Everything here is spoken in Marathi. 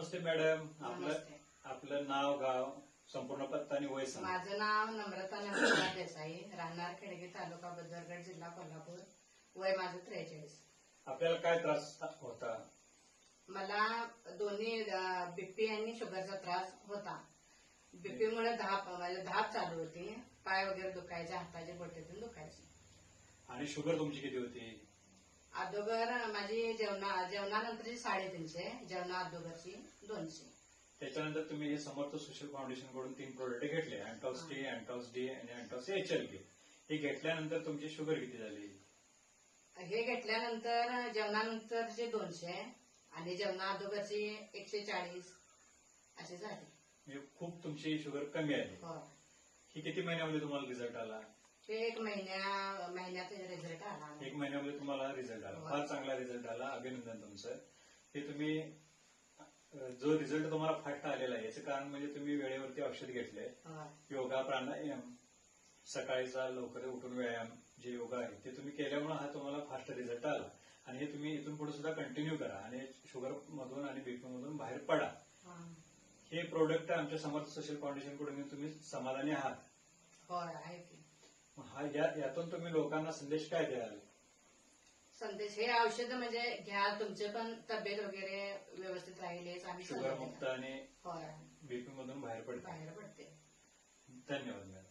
नमस्ते मॅडम. आपलं नमस्ते. आपलं नाव गाव संपूर्ण पत्ता आणि वय सांगा. माझं नाव नम्रता नंदकुमार देसाई राहणार खेडगे तालुका बदरगड जिल्हा कोल्हापूर. वय माझं त्रेचाळीस. आपल्याला काय त्रास होता? मला दोन्ही बीपी आणि शुगरचा त्रास होता. बीपी मुळे धाप म्हणजे धाप चालू होती. पाय वगैरे दुखायचे हाताचे बोटेतून दुखायचे. आणि शुगर तुमची किती होती? अगोदर माझी जेवणा जेवणानंतरची साडेतीनशे जेवणा अगोदरची दोनशे. त्याच्यानंतर तुम्ही हे समर्थ सोशल फाउंडेशनकडून तीन प्रोडक्ट घेतले अँटॉक्स टी अँटॉक्स डी आणि अँटॉक्स एच एल हे घेतल्यानंतर तुमची शुगर किती झाली? हे घेतल्यानंतर जेवणानंतरचे दोनशे आणि जेवणा अगोदरची एकशे चाळीस. असे झाले. म्हणजे खूप तुमची शुगर कमी आली. हो. ही किती महिन्यामध्ये तुम्हाला रिझल्ट आला? ते एक महिन्या महिन्यात रिझल्ट आला. महिन्यामध्ये तुम्हाला रिझल्ट आला. फार चांगला रिझल्ट आला. अभिनंदन तुमचं. हे तुम्ही जो रिझल्ट तुम्हाला फास्ट आलेला आहे याचं कारण म्हणजे तुम्ही वेळेवरती औषध घेतले हो. योगा प्राणायाम सकाळीचा लवकर उठून व्यायाम जे योगा आहे ते तुम्ही केल्यामुळे हा तुम्हाला फास्ट रिझल्ट आला. आणि हे तुम्ही इथून पुढे सुद्धा कंटिन्यू करा. आणि शुगर मधून आणि बीपी मधून बाहेर पडा. हा. प्रोडक्ट आमच्या समर्थ सोशल फाउंडेशनकडून तुम्ही समाधानी आहात. हा यातून तुम्ही लोकांना संदेश काय द्याल? संदेश हे औषध म्हणजे घ्या तुमचे पण तब्येत वगैरे व्यवस्थित राहील हेच आम्ही शुगर सल्ला मुक्त देणार. आणि होय. बीपी मधून बाहेर पडता. बाहेर पडते. धन्यवाद मॅडम